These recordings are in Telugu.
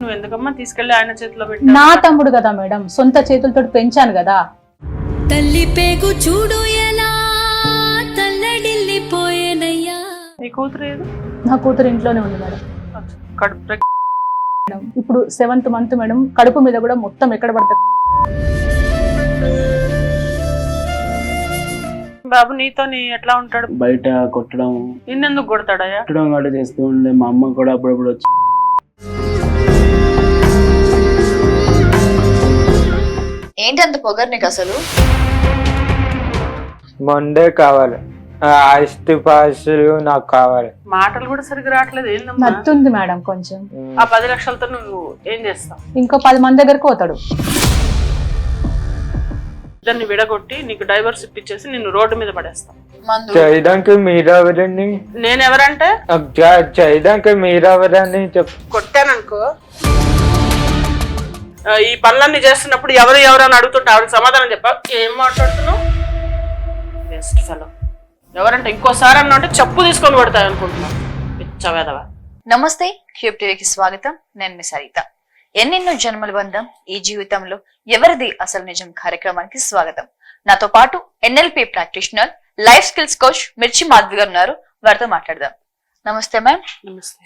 నువ్వు ఎందుకమ్మా తీసుకెళ్ళి ఆయన చేతిలో పెట్టావు? నా తమ్ముడు కదా మేడం సొంత చేతులతో పెంచాను కదా. తల్లి పేగు చూడు ఎలా తల్లడిల్లిపోయేనయ్యా నీ కూతురు ఏది? నా కూతురు ఇంట్లోనే ఉంది మేడం. కడుపు ప్రెగ్- మేడం ఇప్పుడు సెవెంత్ మంత్ మేడం కడుపు మీద కూడా మొత్తం ఎక్కడ పడతా బాబు నీతో నీ ఎట్లా ఉంటాడు? బయట కొట్టడం. నిన్నెందుకు కొడతాడయ్యా? కొట్టడం కూడా చేస్తూ ఉండే మా అమ్మ కూడా అప్పుడప్పుడు వచ్చి అంత పొగరు నీకు అసలు? మొండే కావాలి. ఆస్తి పాస్తులు నాకు కావాలి. మాటలు కూడా సరిగ్గా రావట్లేదు. ఏందమ్మా నత్తుంది మేడం కొంచెం. ఆ పది లక్షలతో నువ్వు ఏం చేస్తావు? ఇంకో పది మంది దగ్గరకు పోతాడు. ఇద్దరిని విడగొట్టి నీకు డైవర్స్ ఇప్పించేసి నిన్ను రోడ్డు మీద పడేస్తాం. మందు. చేయడానికి మీరెవరండి నేను ఎవరంటే నాకు చే- చేయడానికి మీరెవరని చెప్ కొట్టాననుకో. ఈ పనులన్నీ చేస్తున్నప్పుడు ఎవరు ఎవరు అని అడుగుతుంటే ఆవిడకి సమాధానం చెప్పా. ఏం మాట్లాడుతున్నావు? బెస్ట్ ఫెలో ఎవరంటే ఇంకోసారి అన్నా అంటే చెప్పు తీసుకొని కొడతాయి అనుకుంటున్నావు పిచ్చవేదవా నమస్తే క్యూబ్ టీవీకి స్వాగతం. నేను మీ సరిత. ఎన్నెన్నో జన్మల బంధం ఈ జీవితంలో ఎవరిది అసలు నిజం కార్యక్రమానికి స్వాగతం. నాతో పాటు NLP practitioner life skills coach Mirchi Madhavi garu ఉన్నారు. వారితో మాట్లాడదాం. నమస్తే మ్యామ్. నమస్తే.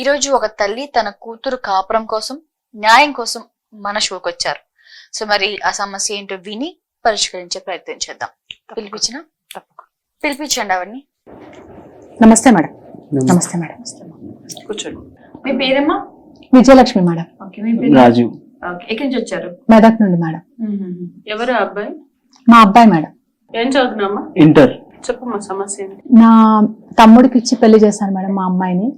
ఈ రోజు ఒక తల్లి తన కూతురు కాపురం కోసం న్యాయం కోసం మన షోకి వచ్చారు. సో మరి ఆ సమస్య ఏంటో విని పరిష్కరించే ప్రయత్నం చేద్దాం. పిలిపించిన? తప్పకుండా. పిలిపించండి అవన్నీ. నమస్తే మేడం. నమస్తే. మేడం. కూర్చోండి. మీ పేరేమ్మా? విజయలక్ష్మి మేడం. రాజు. ఓకే ఎక్కడి నుంచి వచ్చారు? మెదక్ నుండి మేడం. ఎవరు ఆ అబ్బాయి? మా అబ్బాయి మేడం. ఏం చదువుతున్నామా ఇంటర్. చెప్పమ్మా సమస్య నా తమ్ముడికి ఇచ్చి పెళ్ళి చేశాను మేడం మా అమ్మాయిని.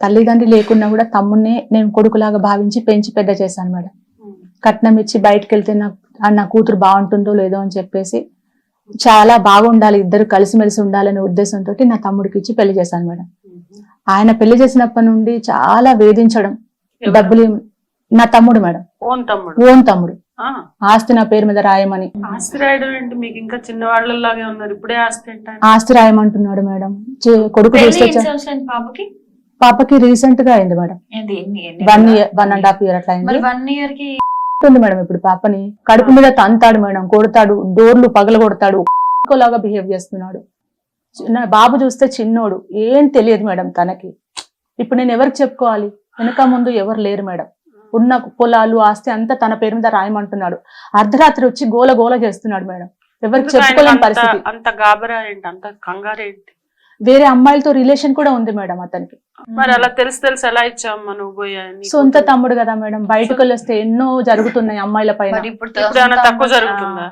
తల్లిదండ్రి లేకున్నా కూడా తమ్ముడిని నేను కొడుకులాగా భావించి పెంచి పెద్ద చేశాను మేడం. కట్నం ఇచ్చి బయటకు వెళ్తే నా నా కూతురు బాగుంటుందో లేదో అని చెప్పేసి చాలా బాగుండాలి ఇద్దరు కలిసిమెలిసి ఉండాలనే ఉద్దేశంతో నా తమ్ముడికి ఇచ్చి పెళ్ళి చేశాను మేడం. ఆయన పెళ్ళి చేసినప్పటి నుండి చాలా వేధించడం? డబ్బులు నా తమ్ముడు మేడం. ఓన్ తమ్ముడు? ఓన్ తమ్ముడు. ఆస్తి నా పేరు మీద రాయమని. ఆస్తి రాయడం ఏంటి? మీకు ఇంకా చిన్న వాళ్ళలాగే ఉన్నారు. ఇప్పుడే ఆస్తి? ఆస్తి రాయమంటున్నాడు మేడం. కొడుకు పెళ్ళి ఎన్ని తీసుకొచ్చా సంవత్సరాలు పాపకి? పాపకి రీసెంట్గా అయింది madam. One? Year one and half year అట్లా అయింది. వన్ ఇయర్కి ఉంది మేడం ఇప్పుడు పాపని. కడుపు మీద తంతాడు మేడం కొడతాడు డోర్లు పగల కొడతాడు లాగా బిహేవ్ చేస్తున్నాడు బాబు చూస్తే చిన్నోడు ఏం తెలియదు మేడం తనకి. ఇప్పుడు నేను ఎవరికి చెప్పుకోవాలి? వెనక ముందు ఎవరు లేరు మేడం. ఉన్న పొలాలు ఆస్తి అంతా తన పేరు మీద రాయమంటున్నాడు. అర్ధరాత్రి వచ్చి గోల గోల చేస్తున్నాడు మేడం. ఎవరికి చెప్పుకోలేని పరిస్థితి. అంత గాబరా ఏంటి అంత కంగారు ఏంటి వేరే అమ్మాయిలతో రిలేషన్ కూడా ఉంది మేడం అతనికి. మరి అలా తెలిసి తెలిసి ఎలా ఇచ్చావమ్మా నువ్వు పోయి? సొంత తమ్ముడు కదా మేడం. బయటకు వస్తే ఎన్నో జరుగుతున్నాయి అమ్మాయిల పైన. ఇప్పుడు తక్కువ జరుగుతుందా?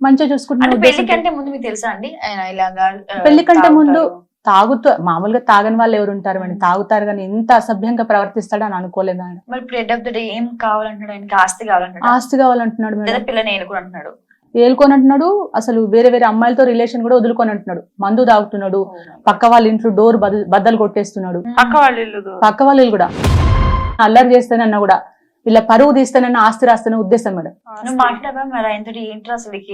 మంచిగా చూసుకుంటున్న అంటే పెళ్ళి కంటే ముందు మీకు తెలుసా అండి? ఆయన ఇలాగా పెళ్ళి కంటే ముందు. తాగుతూ మామూలుగా తాగని వాళ్ళు ఎవరు ఉంటారు మేడం? తాగుతారు కానీ ఎంత అసభ్యంగా ప్రవర్తిస్తాడో అని అనుకోలేదు ఆయన. మరి ఇప్పుడు ఆఫ్ ద డే ఏం కావాలంటున్నాడు? ఆయనకి ఆస్తి కావాలంటున్నాడు? ఆస్తి కావాలంటున్నాడు పిల్లని ఏలుకుని అంటున్నాడు ఏలుకొని అంటున్నాడు అసలు వేరే వేరే అమ్మాయిలతో రిలేషన్ కూడా వదులుకొని అంటున్నాడు మందు తాగుతున్నాడు పక్క వాళ్ళ ఇంట్లో డోర్ బద- బద్దలు కొట్టేస్తున్నాడు. పక్క వాళ్ళ. పక్క వాళ్ళ ఇల్లు కూడా. అల్లరి చేస్తానన్నా కూడా ఇలా పరువు తీస్తానన్న ఆస్తి రాస్తానే ఉద్దేశం మేడం.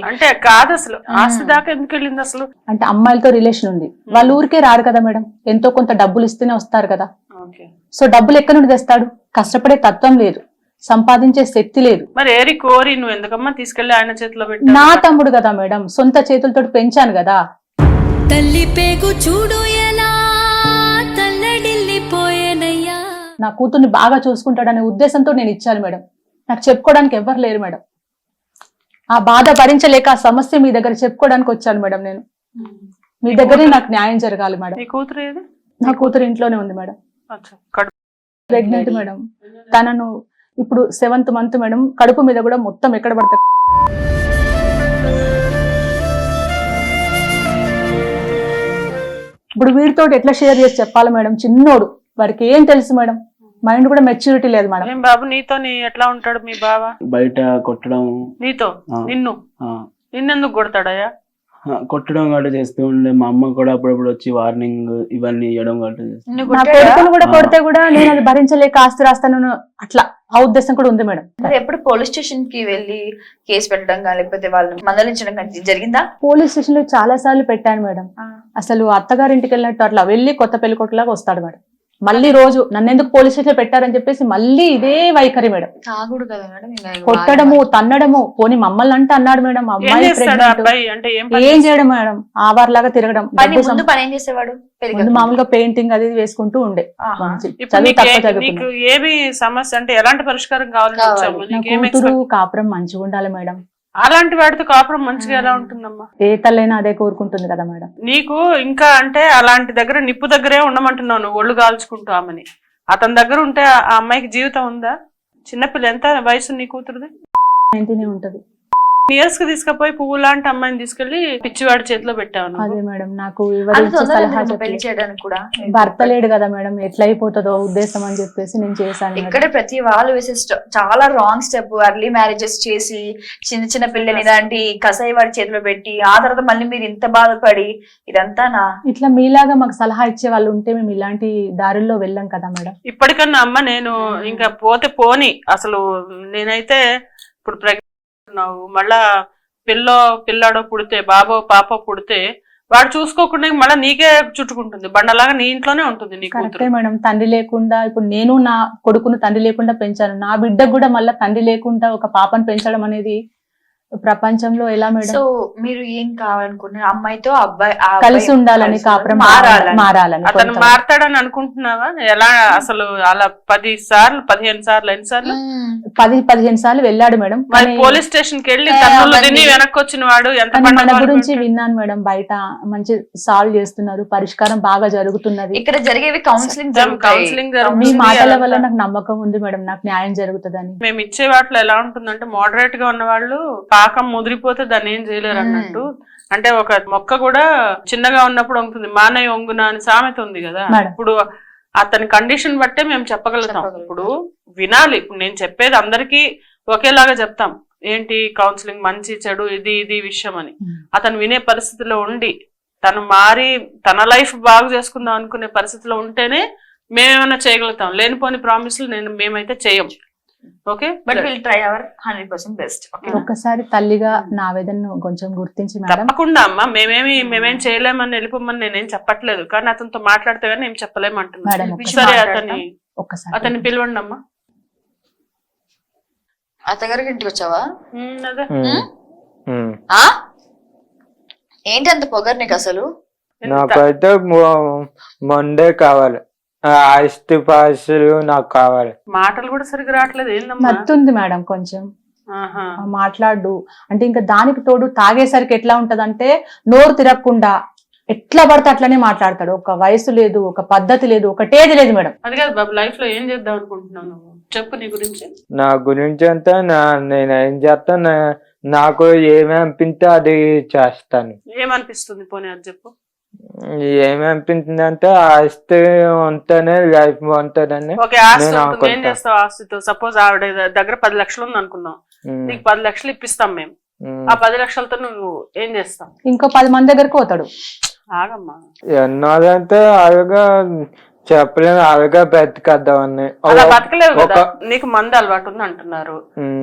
అంటే కాదు అసలు. ఆస్తి దాకా ఎందుకు వెళ్ళింది అసలు? అంటే అమ్మాయిలతో రిలేషన్ ఉంది. వాళ్ళ ఊరికే రారు కదా మేడం. ఎంతో కొంత డబ్బులు ఇస్తేనే వస్తారు కదా. ఓకే. సో డబ్బులు ఎక్కడి నుండి తెస్తాడు? కష్టపడే తత్వం లేదు. సంపాదించే శక్తి లేదు. మరి ఏరి కోరి నువ్వు ఎందుకమ్మా తీసుకెళ్ళి ఆయన చేతిలో నా పెట్టావు తమ్ముడు కదా మేడం సొంత చేతులతో పెంచాను కదా. తల్లి పేగు చూడు ఎలా తల్లడిల్లిపోయేనయ్యా నా కూతుర్ని బాగా చూసుకుంటాడనే ఉద్దేశంతో నేను ఇచ్చాను మేడం. నాకు చెప్పుకోవడానికి ఎవ్వరు లేరు మేడం. ఆ బాధ భరించలేక ఆ సమస్య మీ దగ్గర చెప్పుకోవడానికి వచ్చాను మేడం నేను. మీ దగ్గరే నాకు న్యాయం జరగాలి మేడం. నీ కూతురు ఏది? నా కూతురు ఇంట్లోనే ఉంది మేడం. Pregnant madam. తనను ఇప్పుడు సెవెంత్ మంత్ మేడం కడుపు మీద కూడా మొత్తం ఎక్కడ పడతా ఇప్పుడు వీడితో ఎట్లా షేర్ చేసి చెప్పాలి మేడం? చిన్నోడు. వాడికి ఏం తెలుసు మేడం? మైండ్ కూడా మెచ్యూరిటీ లేదు మేడం. ఏం బాబు నీతో నీ ఎట్లా ఉంటాడు మీ బావ? బయట కొట్టడం. నీతో. నిన్ను? నిన్నెందుకు కొడతాడయ్యా? కొట్టడం కూడా చేస్తూ ఉండే మా అమ్మ కూడా అప్పుడప్పుడు వచ్చి వార్నింగ్ ఇవన్నీ ఇవ్వడం కూడా చేస్తుంది నువ్వు నా కొట్టాడా? కొడుకును కూడా. కొడితే కూడా నేను అది భరించలేక ఆస్తి రాస్తాను అట్లా ఆ ఉద్దేశం కూడా ఉంది మేడం. మరి ఎప్పుడు పోలీస్ స్టేషన్కి వెళ్ళి కేసు పెట్టడం కానీ లేకపోతే వాళ్ళని మందలించడం కానీ జరిగిందా? పోలీస్ స్టేషన్లో చాలా సార్లు పెట్టాను మేడం. అసలు అత్తగారింటికి వెళ్ళినట్టు అట్లా వెళ్ళి కొత్త పెళ్ళి కొట్టులాగా వస్తాడు మేడం. మళ్ళీ రోజు నన్ను ఎందుకు పోలీస్ స్టేషన్ పెట్టారని చెప్పేసి మళ్ళీ ఇదే వైఖరి మేడం. తాగుడు కదా మేడం ఇంకా కొట్టడము తన్నడము పోనీ మమ్మల్ని అంటే అన్నాడు మేడం అమ్మాయి ఏం చేయడం మేడం ఆవార్లాగా తిరగడం ముందు మామూలుగా పెయింటింగ్ అది వేసుకుంటూ ఉండే. ఏమి సమస్య అంటే ఎలాంటి పరిష్కారం కావాలని కావాలి. కూతురు కాపురం మంచిగా ఉండాలి మేడం. అలాంటి వాడితో కాపురం మంచిగా ఎలా ఉంటుందమ్మా? ఏ తల్లైనా అదే కోరుకుంటుంది కదా మేడం. నీకు ఇంకా అంటే అలాంటి దగ్గర నిప్పు దగ్గరే ఉండమంటున్నావు నువ్వు ఒళ్ళు కాల్చుకుంటూ ఆమెని. అతని దగ్గర ఉంటే ఆ అమ్మాయికి జీవితం ఉందా? చిన్నపిల్ల ఎంత వయసు నీ కూతురుది? నైన్టీనే ఉంటది. ఇయర్స్కి తీసుకుపోయి పువ్వు లాంటి అమ్మాయిని తీసుకెళ్ళి పిచ్చివాడి చేతిలో పెట్టావు నువ్వు. అదే మేడం నాకు ఎవరు ఇచ్చే సలహా పెళ్ళి చెప్పలేదు. చేయడానికి కూడా భర్త లేడు కదా మేడం ఎట్లా అయిపోతుందో ఉద్దేశం అని చెప్పేసి నేను చేశాను మేడం. ఇక్కడ ప్రతి వాళ్ళు వేసే స్ట- చాలా రాంగ్ స్టెప్ అర్లీ మ్యారేజెస్ చేసి చిన్న చిన్న పిల్లని ఇలాంటి కసాయి వాడి చేతిలో పెట్టి ఆ తర్వాత మళ్ళీ మీరు ఇంత బాధపడి ఇదంతా నా ఇట్లా మీలాగా మాకు సలహా ఇచ్చే వాళ్ళు ఉంటే మేము ఇలాంటి దారుల్లో వెళ్ళాం కదా మేడం ఇప్పటికన్నా అమ్మ నేను ఇంకా పోతే పోని అసలు నేనైతే ఇప్పుడు ప్రెగ్నెంట్ ఉన్నావు మళ్ళా పిల్లో పిల్లాడో పుడితే బాబో పాప పుడితే వాడు చూసుకోకుండా మళ్ళీ నీకే చుట్టుకుంటుంది. బండలాగా నీ ఇంట్లోనే ఉంటుంది నీ కరెక్టే మేడం. తండ్రి లేకుండా ఇప్పుడు నేను నా కొడుకును తండ్రి లేకుండా పెంచాను. నా బిడ్డకు కూడా మళ్ళీ తండ్రి లేకుండా ఒక పాపను పెంచడం అనేది ప్రపంచంలో ఎలా మేడం? సో మీరు ఏం కావాలనుకున్నారు? అమ్మాయితో అబ్బాయి కలిసి ఉండాలని కాపురం మారాలని. మారాలని అతను మారతాడని అనుకుంటున్నావా? ఎలా అసలు అలా పది సార్లు పదిహేను సార్లు ఎన్ని సార్లు. పది పదిహేను సార్లు వెళ్ళాడు మేడం. పోలీస్ స్టేషన్కి వెళ్ళి తిని వెనక్కి వచ్చిన వాడు ఎంత మన గురించి విన్నాను మేడం. బయట మంచి సాల్వ్ చేస్తున్నారు. పరిష్కారం బాగా జరుగుతున్నది. ఇక్కడ జరిగేవి కౌన్సిలింగ్ కౌన్సిలింగ్ మీ జరుగుతుంది మాటల. వల్ల నాకు నమ్మకం ఉంది మేడం. నాకు న్యాయం జరుగుతుందని. మేము ఇచ్చే వాటిలో ఎలా ఉంటుందంటే మోడరేట్గా ఉన్న వాళ్ళు పాకం ముదిరిపోతే దాన్ని ఏం చేయలేరు. అన్నట్టు. అంటే ఒక మొక్క కూడా చిన్నగా ఉన్నప్పుడు ఉంటుంది మానయ్య ఒంగున అని సామెత ఉంది కదా. ఇప్పుడు అతని కండిషన్ బట్టే మేము చెప్పగలుగుతాం. ఇప్పుడు వినాలి. ఇప్పుడు నేను చెప్పేది అందరికీ ఒకేలాగా చెప్తాం. ఏంటి కౌన్సిలింగ్ మంచి చెడు ఇది ఇది విషయం అని. అతను వినే పరిస్థితిలో ఉండి తను మారి తన లైఫ్ బాగు చేసుకుందాం అనుకునే పరిస్థితిలో ఉంటేనే మేమేమైనా చేయగలుగుతాం. లేనిపోని ప్రామిస్లు నేను మేమైతే చేయం. Okay? But will try our hundred percent best okay ఒక్కసారి తల్లిగా నా ఆవేదనను కొంచెం గుర్తించి మేడం. తప్పకుండా అమ్మా. మేమేమి మేమేం చేయలేమని వెళ్ళిపోమని నేనేం చెప్పట్లేదు. కానీ అతనితో మాట్లాడితే కానీ ఏం చెప్పలేమంటున్నా మేడం విషయం సరే. అతని ఒక్కసారి అతన్ని పిలవండి అమ్మా. అత్తగారికి ఇంటికి వచ్చావా? ఏంటి అంత పొగరు నీకు అసలు? నాకైతే మొండే కావాలి. ఆస్తి పాస్తులు నాకు కావాలి. మాటలు కూడా సరిగ్గా రావట్లేదు. ఏందమ్మా నత్తుంది మేడం కొంచెం. ఆహా. మాట్లాడు. అంటే ఇంకా దానికి తోడు తాగేసరికి ఎట్లా ఉంటదంటే నోరు తిరగకుండా ఎట్లా పడితే అట్లనే మాట్లాడతాడు. ఒక వయసు లేదు ఒక పద్ధతి లేదు ఒకటేది లేదు మేడం. అది కాదు బాబు లైఫ్లో ఏం చేద్దాం అనుకుంటున్నావు నువ్వు? చెప్పు నీ గురించి. నా గురించి అంతా నా నేను ఏం చేస్తాను నా- నాకు ఏమి అనిపిస్తే అది చేస్తాను. ఏమనిపిస్తుంది పోనీ అది చెప్పు. ఏమి అనిపించింది అంటే ఆస్తి ఉంటేనే లైఫ్ ఉంటుందని ఓకే ఆస్తి ఉంటుంది. ఏం. చేస్తావు ఆస్తితో? సపోజ్ ఆవిడ దగ్గర పది లక్షలు ఉంది అనుకుందాం. నీకు పది లక్షలు ఇప్పిస్తాం మేము. ఆ పది లక్షలతో నువ్వు ఏం చేస్తావు? ఇంకో పది మంది దగ్గరికి పోతాడు. ఆగమ్మా. ఎన్నోదంటే అలాగా చెప్పలేను అలాగా బతికేద్దామని అలా బతకలేవు ఒక కదా నీకు మంది అలవాటు ఉంది అంటున్నారు.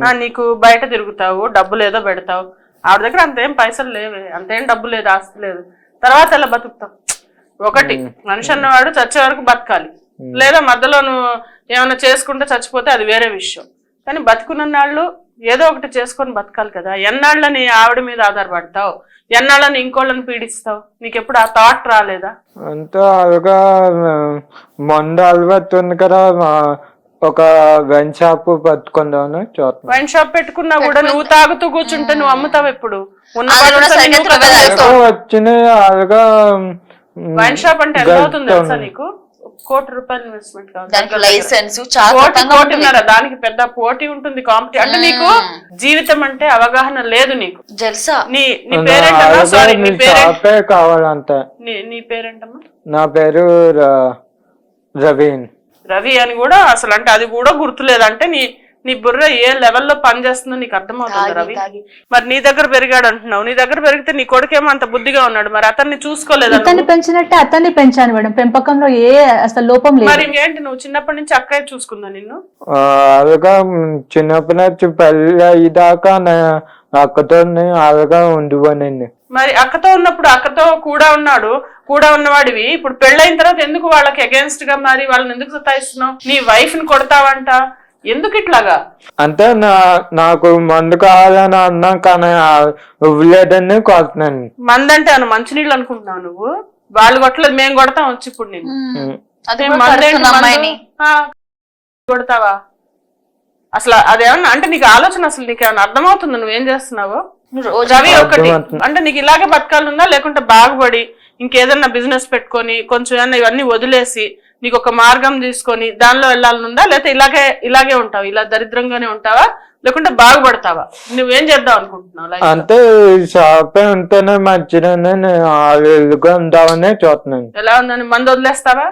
ఆ, నీకు బయట తిరుగుతావు డబ్బులు ఏదో పెడతావు. ఆవిడ దగ్గర అంతేం పైసలు లేవే. అంతేం డబ్బు లేదు ఆస్తి లేదు. తర్వాత ఎలా బతుకుతావు ఒకటి మనిషి అన్నవాడు చచ్చే వరకు బతకాలి. లేదా మధ్యలో నువ్వు ఏమైనా చేసుకుంటే చచ్చిపోతే అది వేరే విషయం. కానీ బతుకున్న నాళ్ళు ఏదో ఒకటి చేసుకొని బతకాలి కదా. ఎన్నాళ్ళని ఆవిడ మీద ఆధారపడతావు? ఎన్నాళ్ళని ఇంకోళ్ళని పీడిస్తావు? నీకు ఎప్పుడు ఆ థాట్ రాలేదా? అంతా అలాగా మొండ అలవాటు ఉంది కదా ఒక వెన్ షాప్ పట్టుకుందామని చూస్తున్నాను. వైన్ షాప్ పెట్టుకున్నా కూడా నువ్వు తాగుతూ కూర్చుంటే నువ్వు అమ్ముతావు ఎప్పుడు? ఉన్న అన్ని సరిగ్గా. వచ్చినాయి అలాగా వైన్ షాప్ అంటే ఎంత అవుతుంది తెలుసా నీకు? కోటి రూపాయలు ఇన్వెస్ట్మెంట్ దానికి లైసెన్స్ చాలా ఉంటుంది. దానికి పెద్ద పోటీ ఉంటుంది కాంపిటీ అంటే నీకు జీవితం అంటే అవగాహన లేదు నీకు. జల్సా? నీ నీ పేరెంట్ సారీ నీ నీ పేరెంట్ షాపే కావాలంట. నీ నీ పేరెంట్ అమ్మా నా పేరు ర- రవీన్. రవి అని కూడా అసలు అంటే అది కూడా గుర్తులేదు అంటే నీ నీ బుర్ర ఏ లెవెల్లో పనిచేస్తుందో నీకు అర్థమవుతుంది రవి. మరి నీ దగ్గర పెరిగాడు అంటున్నావు. నీ దగ్గర పెరిగితే నీ కొడుకేమో అంత బుద్ధిగా ఉన్నాడు. మరి అతన్ని చూసుకోలేదా నువ్వు? పెంచినట్టే అతన్ని పెంచాను మేడం. పెంపకంలో ఏ అసలు లోపం మరి లేదు ఇంకేంటి నువ్వు చిన్నప్పటి నుంచి అక్కయ్య చూసుకుందా నిన్ను? ఆ, అలాగా చిన్నప్పటి నుంచి పెళ్ళి అయ్యేదాకా నా అక్కతో అలాగా ఉండిపోనండి మరి అక్కతో ఉన్నప్పుడు అక్కతో కూడా ఉన్నాడు. కూడా ఉన్నవాడివి. ఇప్పుడు పెళ్ళైన తర్వాత ఎందుకు వాళ్ళకి అగేన్స్ట్గా మరి వాళ్ళని ఎందుకు సతాయిస్తున్నావు? నీ వైఫ్ని కొడతావంట. ఎందుకు ఇట్లాగా? అంటే నా నాకు మందు కావాలని అన్నా కానీ ఆ ఇవ్వలేదని కొడుతున్నాను మందంటే అను మంచినీళ్ళు అనుకుంటున్నావు నువ్వు? వాళ్ళు కొట్టలేదు మేము కొడతాం వచ్చి ఇప్పుడు నేను. అది? అమ్మాయిని. కొడతావా? అసలు అదేమన్నా అంటే నీకు ఆలోచన అసలు నీకు ఏమైనా అర్థమవుతుందా? నువ్వేం చేస్తున్నావో? నువ్వు రోజు రవి ఒకటి. అంటే నీకు ఇలాగే బతకాలనుందా లేకుంటే బాగుపడి ఇంకేదన్నా బిజినెస్ పెట్టుకొని కొంచెం ఏమన్నా ఇవన్నీ వదిలేసి నీకు ఒక మార్గం తీసుకొని దానిలో వెళ్ళాలనుందా? లేకపోతే ఇలాగే ఇలాగే ఉంటావు? ఇలా దరిద్రంగానే ఉంటావా? లేకుంటే బాగుపడతావా? నువ్వేం చేద్దాం అనుకుంటున్నావు? అంటే షాప్ ఉంటేనే ఆలుగా ఉందామని చూస్తున్నాను. ఎలా ఉందని? మందు వదిలేస్తావా?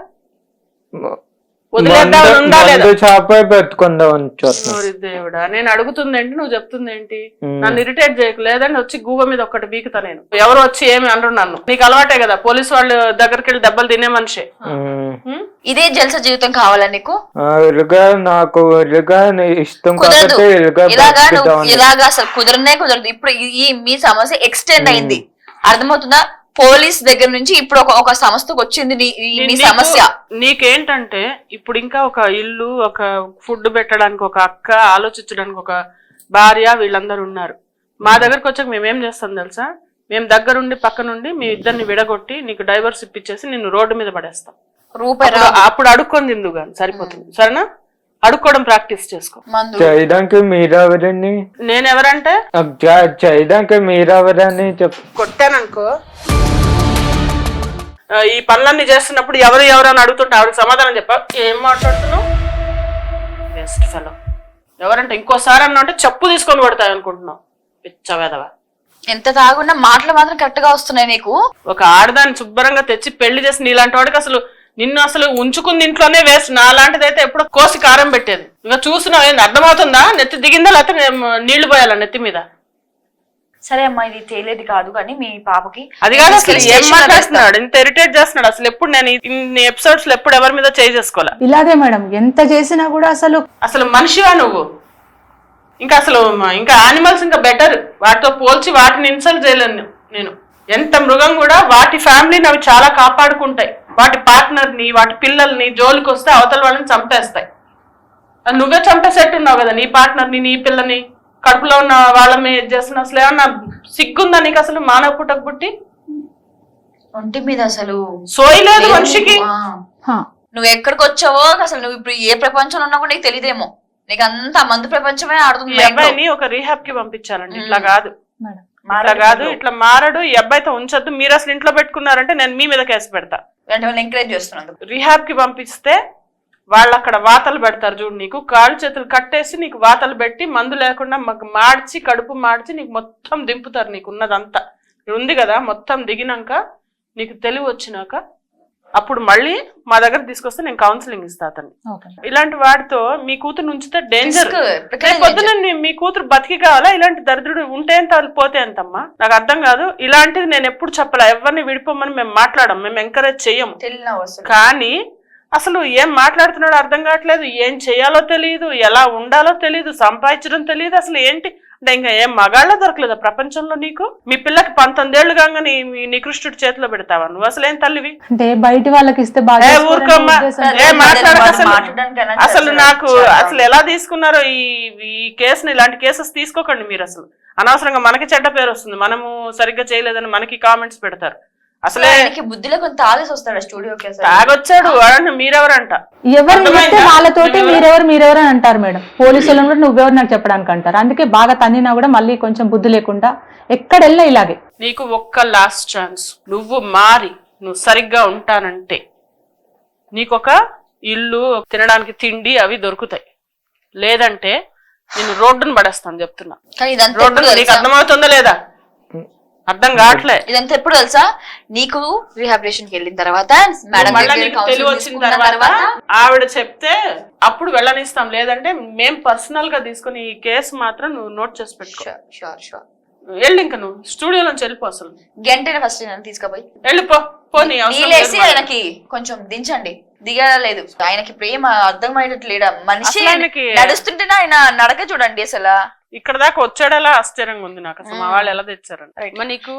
వదిలేద్దామని ఉందా లేదా? మందు షాప్ పెట్టుకుందామని చూస్తున్నాను ఓరి దేవుడా నేను అడుగుతుంది ఏంటి నువ్వు చెప్తుంది ఏంటి. నన్ను ఇరిటేట్ చేయకు లేదంటే వచ్చి గూగ మీద ఒక్కటి బీకుతా నేను. ఎవరు వచ్చి ఏమి అనరు నన్ను. నీకు అలవాటే కదా పోలీసు వాళ్ళు దగ్గరికి వెళ్ళి దెబ్బలు తినే మనిషి. ఇదే జలస జీవితం కావాలా నీకు? నాకు ఇష్టం కుదరదు. కాబట్టి ఇలాగా నువ్వు ఇలాగా అసలు కుదరనే కుదరదు. ఇప్పుడు ఈ- ఈ మీ సమస్య ఎక్స్టెండ్ అయింది. అర్థమవుతుందా? పోలీస్ దగ్గర నుంచి ఇప్పుడు ఒక ఒక సంస్థకు వచ్చింది మీ సమస్య. నీకేంటంటే ఇప్పుడు ఇంకా ఒక ఇల్లు ఒక ఫుడ్ పెట్టడానికి ఒక అక్క ఆలోచించడానికి ఒక భార్య వీళ్ళందరూ ఉన్నారు. మా దగ్గరకు వచ్చాక మేమేం చేస్తాం తెలుసా? మేము దగ్గరుండి పక్క నుండి మీ ఇద్దరిని విడగొట్టి నీకు డైవర్స్ ఇప్పించేసి నిన్ను రోడ్డు మీద పడేస్తాం. రూపాయి అప్పుడు- అడుక్కొని తిందు కానీ సరిపోతుంది. సరేనా? అడుక్కోవడం ప్రాక్టీస్ చేసుకో. మందు. చేయడానికి మీరెవరని? నేనెవరంటే? నాకు చే- చేయడానికి మీరెవరని చెప్ కొట్టాననుకో. ఈ పనులన్నీ చేస్తున్నప్పుడు ఎవరు ఎవరు అని అడుగుతుంటే ఆవిడకి సమాధానం చెప్పా. ఏం మాట్లాడుతున్నావు? బెస్ట్ ఫెలో ఎవరంటే ఇంకోసారి అన్న అంటే చెప్పు తీసుకొని కొడతాయి అనుకుంటున్నావు. పిచ్చవేదవ ఎంత తాగున్నా మాటలు మాత్రం కరెక్ట్గా వస్తున్నాయి నీకు. ఒక ఆడదాన్ని శుభ్రంగా తెచ్చి పెళ్ళి చేసి నీలాంటి వాడికి అసలు నిన్ను అసలు ఉంచుకుంది ఇంట్లోనే వేస్ట్. నా లాంటిది అయితే ఎప్పుడో కోసి కారం పెట్టేది. ఇంకా చూస్తున్నావు ఏంది అర్థమవుతుందా? నెత్తి దిగిందా లేకపోతే నేను నీళ్ళు పోయాలా నెత్తి మీద? సరే అమ్మా ఇది తేలేది కాదు కానీ మీ పాపకి అది కాదు అసలు ఏం మాట్లాడుతున్నాడు? ఇంత ఇరిటేట్ చేస్తున్నాడు. అసలు ఎప్పుడు నేను ఇన్ని ఎపిసోడ్స్లో ఎప్పుడు ఎవరి మీద చేయి చేసుకోలే ఇలాగే మేడం. ఎంత చేసినా కూడా అసలు అసలు మనిషివా నువ్వు? ఇంకా అసలు ఇంకా యానిమల్స్ ఇంకా బెటర్ వాటితో పోల్చి వాటిని ఇన్సల్ట్ చేయలేను నేను. ఎంత మృగం కూడా వాటి ఫ్యామిలీని అవి చాలా కాపాడుకుంటాయి. వాటి partner ని వాటి పిల్లల్ని జోలికి వస్తే అవతల వాళ్ళని చంపేస్తాయి. నువ్వే చంపేసేట్టున్నావు కదా నీ partner ని నీ పిల్లని. కడుపులో ఉన్న వాళ్ళ మీద చేస్తున్న అసలు ఏమన్నా సిగ్గుందా నీకు అసలు మానవ పుట్టకు పుట్టి? ఒంటి మీద అసలు సోయి లేదు మనిషికి. నువ్వు ఎక్కడికి వచ్చావో అసలు నువ్వు ఇప్పుడు ఏ ప్రపంచంలో ఉన్నా కూడా నీకు తెలియదేమో నీకు అంత మందు ప్రపంచమే ఆడుతుంది. అబ్బాయిని ఒక రీహాబ్కి పంపించాలండి. ఇట్లా కాదు. మేడం. ఇట్లా కాదు ఇట్లా మారడు ఈ అబ్బాయితో ఉంచొద్దు. మీరు అసలు ఇంట్లో పెట్టుకున్నారంటే నేను మీ మీద కేసు పెడతా. ఇలాంటి ఎంకరేజ్ చేస్తున్నందుకు రిహాబ్కి పంపిస్తే వాళ్ళు అక్కడ వాతలు పెడతారు చూడు నీకు. కాళ్ళు చేతులు కట్టేసి నీకు వాతలు పెట్టి మందు లేకుండా మాకు మార్చి కడుపు మార్చి నీకు మొత్తం దింపుతారు నీకు ఉన్నదంతా ఉంది కదా మొత్తం దిగినాక నీకు తెలివి వచ్చినాక అప్పుడు మళ్ళీ మా దగ్గర తీసుకొస్తే నేను కౌన్సిలింగ్ ఇస్తా అతన్ని. ఓకే. ఇలాంటి వాడితో మీ కూతురు ఉంచితే డేంజర్ పొద్దున మీ కూతురు బతికి కావాలా? ఇలాంటి దరిద్రుడు ఉంటే ఎంత పోతే ఎంతమ్మా? నాకు అర్థం కాదు. ఇలాంటిది నేను ఎప్పుడు చెప్పలే. ఎవరిని విడిపోమని మేము మాట్లాడం మేము ఎంకరేజ్ చెయ్యము కానీ అసలు ఏం మాట్లాడుతున్నాడో అర్థం కావట్లేదు. ఏం చేయాలో తెలియదు ఎలా ఉండాలో తెలియదు సంపాదించడం తెలియదు అసలు ఏంటి అంటే ఇంకా ఏం మగాళ్ళ దొరకలేదా ప్రపంచంలో నీకు? మీ పిల్లకి పంతొమ్మిదేళ్ళు కాగానే నీ- నీ కృష్ణుడి చేతిలో పెడతావా నువ్వు? అసలు ఏం తల్లివి? అంటే బయట వాళ్ళకి ఇస్తే బాగా ఏ చేసుకోరనే ఊరుకోమ్మా. ఉద్దేశంతో- ఏ మాట్లాడక వాళ్ళు అసలు. మాట్లాడడానికైనా అసలు చేస్తారు. నాకు. అసలు ఎలా తీసుకున్నారో ఈ ఈ కేసుని ఇలాంటి కేసెస్ తీసుకోకండి మీరు అసలు. అనవసరంగా మనకి చెడ్డ పేరు వస్తుంది. మనము సరిగ్గా చేయలేదని మనకి కామెంట్స్ పెడతారు. అసలే బుద్ధిలో కొంత తాగేసి వస్తాడు స్టూడియోకి తాగొచ్చాడు మీరెవరంట? ఎవరు? చెప్తే వాళ్ళతోటి? మీరెవరు? మీరెవరు అని అంటారు మేడం? పోలీసులు కూడా నువ్వెవరు నాకు చెప్పడానికి అంటారు? అందుకే బాగా తన్నినా కూడా మళ్ళీ కొంచెం బుద్ధి లేకుండా ఎక్కడ వెళ్ళినా ఇలాగే. నీకు ఒక్క లాస్ట్ ఛాన్స్ నువ్వు మారి నువ్వు సరిగ్గా ఉంటానంటే నీకొక ఇల్లు తినడానికి తిండి అవి దొరుకుతాయి. లేదంటే నేను రోడ్డును పడేస్తాను చెప్తున్నా. రోడ్డు నీకు? అర్థమవుతుందా లేదా? అర్థం కావట్లే. ఇదంతా ఎప్పుడు తెలుసా? నీకు రిహాబిలిటేషన్కి వెళ్ళిన తర్వాత తెలివి వచ్చిన తర్వాత ఆవిడ చెప్తే అప్పుడు వెళ్ళనిస్తాం. లేదంటే మేం పర్సనల్గా తీసుకుని ఈ కేసు మాత్రం నువ్వు నోట్ చేసి పెట్టుకో. షూర్ వెళ్ళి ఇంకా నువ్వు స్టూడియో నుంచి వెళ్ళిపో అసలు. గంటనే ఫస్ట్ నేను తీసుకుపోయి. వెళ్ళిపో. పోనీ నీళ్ళేసి. ఆయనకి కొంచెం దించండి. దిగలేదు ఆయనకి ప్రేమ అర్థమయ్యేటట్లు లేడా? మనిషి నడుస్తుంటేనే ఆయన నడక చూడండి అసలు. ఇక్కడ దాకా వచ్చాడలా ఆశ్చర్యంగా ఉంది నాకు. అసలు మా వాళ్ళు ఎలా తెచ్చారని. మరి నీకు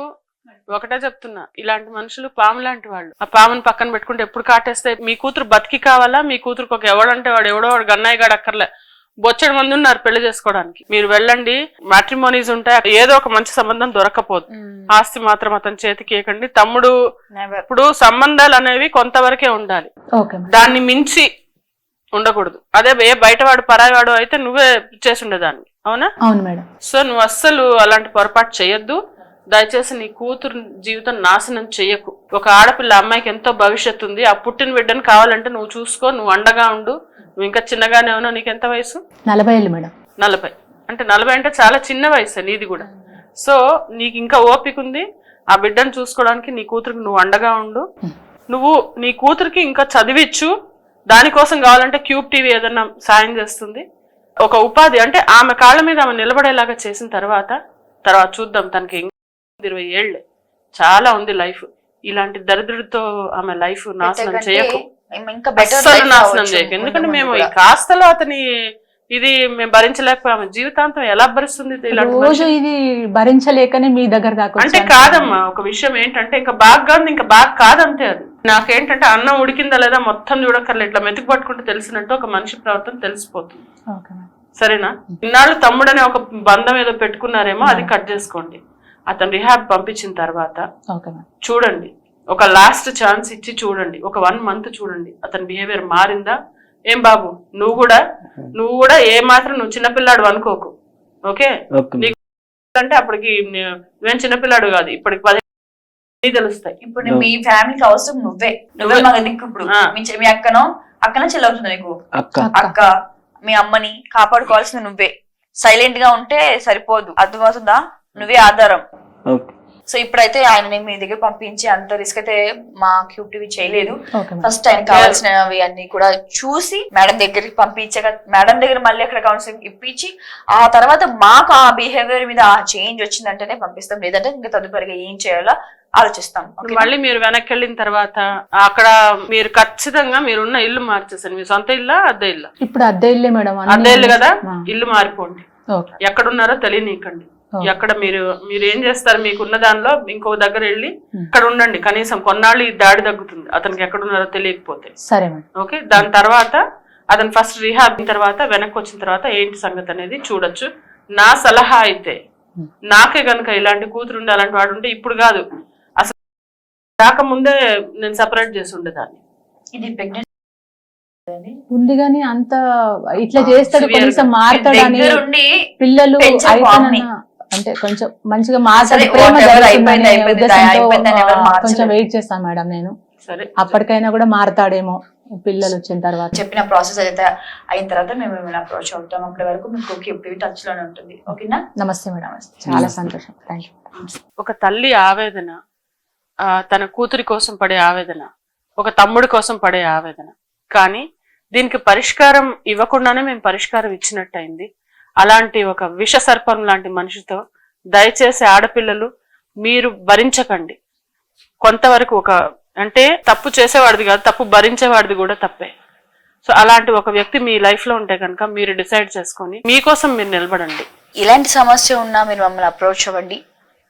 ఒకటే చెప్తున్నా. ఇలాంటి మనుషులు పాము లాంటి వాళ్ళు. ఆ పాముని పక్కన పెట్టుకుంటే ఎప్పుడు కాటేస్తే మీ కూతురు బతికి కావాలా? మీ కూతురుకి ఒక ఎవడంటే వాడు ఎవడో వాడు గన్నయ్య గాడు అక్కర్లే. బొచ్చడి మంది ఉన్నారు పెళ్ళి చేసుకోవడానికి. మీరు వెళ్ళండి. మ్యాట్రిమోనీస్ ఉంటాయి. ఏదో ఒక మంచి సంబంధం దొరకపోదు. ఆస్తి మాత్రం అతని చేతికి ఇవ్వకండి తమ్ముడు ఇప్పుడు సంబంధాలు అనేవి కొంతవరకే ఉండాలి. దాన్ని మించి ఉండకూడదు. అదే ఏ బయటవాడు పరాయివాడు అయితే నువ్వే చేసి ఉండేదాన్ని. అవునా? అవును మేడం. సో నువ్వు అస్సలు అలాంటి పొరపాటు చేయొద్దు. దయచేసి నీ కూతురు జీవితం నాశనం చెయ్యకు. ఒక ఆడపిల్ల అమ్మాయికి ఎంతో భవిష్యత్తు ఉంది. ఆ పుట్టిన బిడ్డను కావాలంటే నువ్వు చూసుకో నువ్వు అండగా ఉండు. నువ్వు ఇంకా చిన్నగానే ఉన్నావు. నీకు ఎంత వయసు? నలభై ఏళ్ళు మేడం. నలభై. అంటే నలభై అంటే చాలా చిన్న వయసు నీది కూడా. సో నీకు ఇంకా ఓపిక ఉంది. ఆ బిడ్డను చూసుకోవడానికి నీ కూతురికి నువ్వు అండగా ఉండు. నువ్వు నీ కూతురికి ఇంకా చదివిచ్చు. దానికోసం కావాలంటే క్యూబ్ టీవీ ఏదన్నా సాయం చేస్తుంది. ఒక ఉపాధి అంటే ఆమె కాళ్ళ మీద ఆమె నిలబడేలాగా చేసిన తర్వాత తర్వాత చూద్దాం తనకి ఇరవై ఏళ్ళే. చాలా ఉంది లైఫ్. ఇలాంటి దరిద్రుడితో ఆమె లైఫ్ నాశనం చేయకు. ఇంకా బెటర్ అస్సలు నాశనం చేయకు. ఎందుకంటే మేము ఈ కాస్తలో అతని ఇది మేము భరించలేకపోయాము జీవితాంతం ఎలా భరిస్తుంది ఇలాంటి రోజు మనిషి? ఇది భరించలేకనే మీ దగ్గర దాకా అంటే. కాదమ్మా ఒక విషయం ఏంటంటే ఇంకా బాగా ఉంది ఇంకా బాగా కాదంతే అది. నాకేంటంటే అన్నం ఉడికిందా లేదా మొత్తం చూడక్కర్లే ఇట్లా మెతుకు పట్టుకుంటే తెలిసినట్టు ఒక మనిషి ప్రవర్తన తెలిసిపోతుంది. సరేనా? ఇన్నాళ్ళు తమ్ముడనే ఒక బంధం ఏదో పెట్టుకున్నారేమో అది కట్ చేసుకోండి. అతను రిహాబ్ పంపించిన తర్వాత చూడండి. ఒక లాస్ట్ ఛాన్స్ ఇచ్చి చూడండి. ఒక వన్ మంత్ చూడండి. అతని బిహేవియర్ మారిందా? ఏం బాబు? నువ్వు కూడా నువ్వు కూడా ఏ మాత్రం నువ్వు చిన్నపిల్లాడు అనుకోకు. ఓకే? నీకు అంటే అప్పటికి నే- నువ్వేం చిన్నపిల్లాడు కాదు. ఇప్పటికి పది తెలుస్తాయి. ఇప్పుడు మీ ఫ్యామిలీకి అవసరం నువ్వే. నువ్వే మాకు దిక్కు ఇప్పుడు. మీ అక్కనో అక్కన చెల్లవుతుంది నీకు. అక్క. అక్క. మీ అమ్మని కాపాడుకోవాల్సింది నువ్వే. సైలెంట్గా ఉంటే సరిపోదు. అర్థమవుతుందా నువ్వే ఆధారం. ఓకే. సో ఇప్పుడైతే ఆయనని మీ దగ్గర పంపించి అంత రిస్క్ అయితే మా క్యూబ్ టీవీ చేయలేదు ఫస్ట్ ఆయన కావాల్సినవి అన్ని కూడా చూసి మేడం దగ్గరికి పంపించాక మేడం దగ్గర మళ్ళీ అక్కడ కౌన్సిలింగ్ ఇప్పించి ఆ తర్వాత మాకు ఆ బిహేవియర్ మీద ఆ చేంజ్ వచ్చిందంటేనే పంపిస్తాం. లేదంటే ఇంకా తదుపరిగా ఏం చేయాలో? ఆలోచిస్తాం? మళ్ళీ మీరు వెనక్కి వెళ్ళిన తర్వాత అక్కడ మీరు ఖచ్చితంగా మీరున్న ఇల్లు మార్చేసాను మీ సొంత ఇల్లా అద్దె ఇల్లా? ఇప్పుడు అద్దె ఇల్లే మేడం అద్దె ఇల్లు కదా? ఇల్లు మారిపోండి. ఓకే. ఎక్కడున్నారో తెలియనీకండి. ఎక్కడ మీరు మీరు ఏం చేస్తారు మీకున్న దానిలో ఇంకో దగ్గర వెళ్ళి. అక్కడ ఉండండి. కనీసం కొన్నాళ్ళు ఈ దాడి తగ్గుతుంది. అతనికి ఎక్కడున్నారో తెలియకపోతే. సరే మేడం. ఓకే? దాని తర్వాత అతను ఫస్ట్ రిహాబ్ తర్వాత వెనక్కి వచ్చిన తర్వాత ఏంటి సంగతి అనేది చూడొచ్చు. నా సలహా అయితే. నాకే గనుక ఇలాంటి కూతురు ఉండే అలాంటి వాడు ఉంటే ఇప్పుడు కాదు. రాకముందే నేను సపరేట్ చేసి ఉండేదాన్ని. ఇది ఉంది కానీ అంత ఇట్లా చేస్తాడు గా. మారుతాడని పిల్లలు అంటే కొంచెం మంచిగా మాట్లాడి ప్రేమ. కొంచెం వెయిట్ చేస్తాను మేడం నేను. సరే. అప్పటికైనా కూడా మారతాడేమో పిల్లలు వచ్చిన తర్వాత. చెప్పిన ప్రాసెస్ అయితే అయిన తర్వాత మేము మిమ్మల్ని అప్రోచ్ అవుతాం అప్పటి వరకు మీకు టచ్లోనే ఉంటుంది. ఓకేనా? నమస్తే మేడం. చాలా సంతోషం. థ్యాంక్ ఒక తల్లి ఆవేదన తన కూతురి కోసం పడే ఆవేదన ఒక తమ్ముడి కోసం పడే ఆవేదన. కానీ దీనికి పరిష్కారం ఇవ్వకుండానే మేము పరిష్కారం ఇచ్చినట్టయింది. అలాంటి ఒక విష సర్పం లాంటి మనిషితో దయచేసి ఆడపిల్లలు మీరు భరించకండి. కొంతవరకు ఒక అంటే తప్పు చేసేవాడిది కాదు తప్పు భరించేవాడిది కూడా తప్పే. సో అలాంటి ఒక వ్యక్తి మీ లైఫ్లో ఉంటే కనుక మీరు డిసైడ్ చేసుకొని మీకోసం మీరు నిలబడండి. ఇలాంటి సమస్య ఉన్నా మీరు మమ్మల్ని అప్రోచ్ అవ్వండి.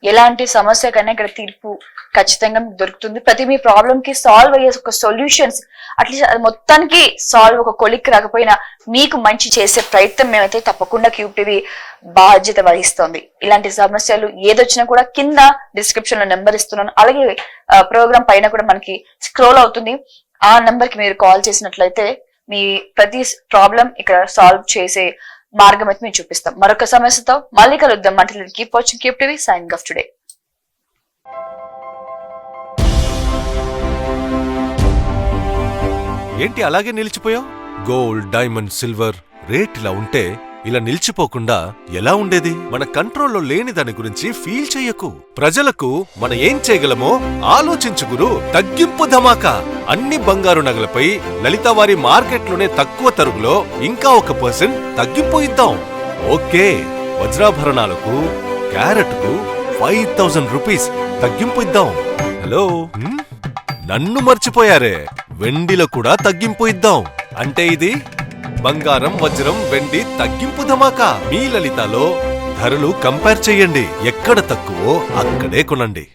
ఎలాంటి సమస్య కన్నా ఇక్కడ తీర్పు ఖచ్చితంగా దొరుకుతుంది. ప్రతి మీ ప్రాబ్లం కి సాల్వ్ అయ్యే ఒక సొల్యూషన్స్ అట్లీస్ట్ అది మొత్తానికి సాల్వ్ ఒక కొలిక్ రాకపోయినా మీకు మంచి చేసే ప్రయత్నం మేమైతే తప్పకుండా క్యూబ్ టీవీ బాధ్యత వహిస్తోంది. ఇలాంటి సమస్యలు ఏదొచ్చినా కూడా కింద డిస్క్రిప్షన్లో నెంబర్ ఇస్తున్నాను. అలాగే ప్రోగ్రామ్ పైన కూడా మనకి స్క్రోల్ అవుతుంది. ఆ నెంబర్కి మీరు కాల్ చేసినట్లయితే మీ ప్రతి ప్రాబ్లం ఇక్కడ సాల్వ్ చేసే మార్గం అయితే మేము చూపిస్తాం. మరొక సమస్యతో మళ్ళీ కలుద్దాం. అంటే keep watching keep TV sign off today ఏంటి అలాగే నిలిచిపోయావు? గోల్డ్ డైమండ్ సిల్వర్ రేట్ ఇలా ఉంటే ఇలా నిలిచిపోకుండా ఎలా ఉండేది? మన కంట్రోల్లో లేని దాని గురించి ఫీల్ చెయ్యకు ప్రజలకు మన ఏం చేయగలమో ఆలోచించు గురు. తగ్గింపు ధమాకా. అన్ని బంగారు నగలపై లలిత వారి మార్కెట్లోనే తక్కువ తరుగులో ఇంకా ఒక పర్సెంట్ తగ్గింపు ఇద్దాం. ఓకే. వజ్రాభరణాలకు క్యారెట్కు ఫైవ్ థౌసండ్ రూపీస్ తగ్గింపు ఇద్దాం. హలో? నన్ను మర్చిపోయారే. వెండిలో కూడా తగ్గింపు ఇద్దాం. అంటే ఇది? బంగారం వజ్రం వెండి తగ్గింపు ధమాకా. మీ లలితలో ధరలు కంపేర్ చేయండి. ఎక్కడ తక్కువో అక్కడే కొనండి.